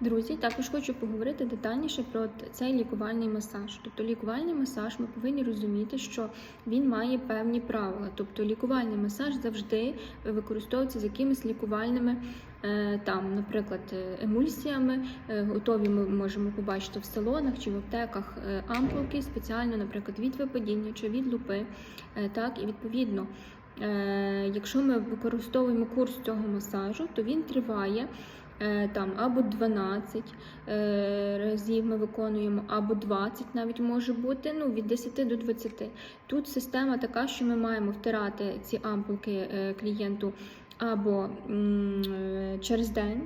Друзі, також хочу поговорити детальніше про цей лікувальний масаж. Тобто лікувальний масаж ми повинні розуміти, що він має певні правила. Тобто лікувальний масаж завжди використовується з якимись лікувальними, е, там, наприклад, е, емульсіями. Е, Готові ми можемо побачити в салонах чи в аптеках ампулки спеціально, наприклад, від випадіння чи від лупи. Так, і відповідно. Якщо ми використовуємо курс цього масажу, то він триває там або 12 е, разів ми виконуємо, або 20 навіть може бути, ну від 10 до 20. Тут система така, що ми маємо втирати ці ампулки е, клієнту або е, через день.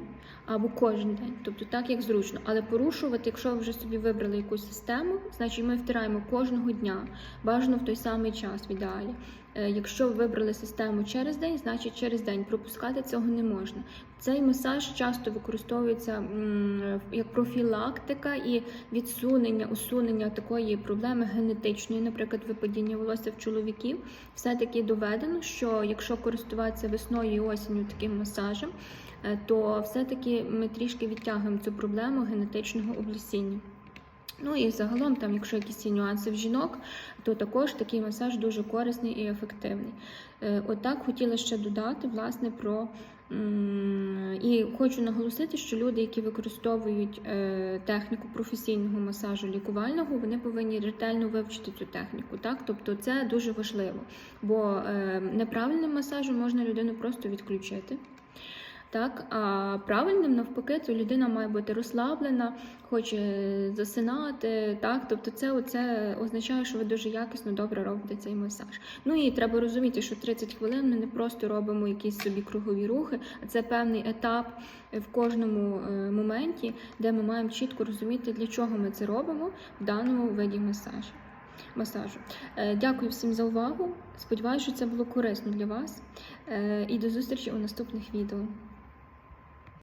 Або кожен день, тобто так як зручно, але порушувати, якщо ви вже собі вибрали якусь систему, значить ми втираємо кожного дня, бажано в той самий час в ідеалі. Е, Якщо ви вибрали систему через день, значить через день пропускати цього не можна. Цей масаж часто використовується як профілактика і відсунення, усунення такої проблеми генетичної, наприклад, випадіння волосся в чоловіків. Все-таки доведено, що якщо користуватися весною і осінню таким масажем, е, то все-таки ми трішки відтягуємо цю проблему генетичного облесіння. Ну і загалом, там, якщо якісь є нюанси в жінок, то також такий масаж дуже корисний і ефективний. Е, Отак хотіла ще додати власне про і хочу наголосити, що люди, які використовують е, техніку професійного масажу лікувального, вони повинні ретельно вивчити цю техніку. Так, тобто це дуже важливо, бо е, неправильним масажем можна людину просто відключити. Так, а правильним навпаки, то людина має бути розслаблена, хоче засинати. Так, тобто, це оце означає, що ви дуже якісно добре робите цей масаж. Ну і треба розуміти, що 30 хвилин ми не просто робимо якісь собі кругові рухи, а це певний етап в кожному е, моменті, де ми маємо чітко розуміти, для чого ми це робимо в даному виді масажу. Масажу. Е, Дякую всім за увагу. Сподіваюся, що це було корисно для вас. Е, І до зустрічі у наступних відео.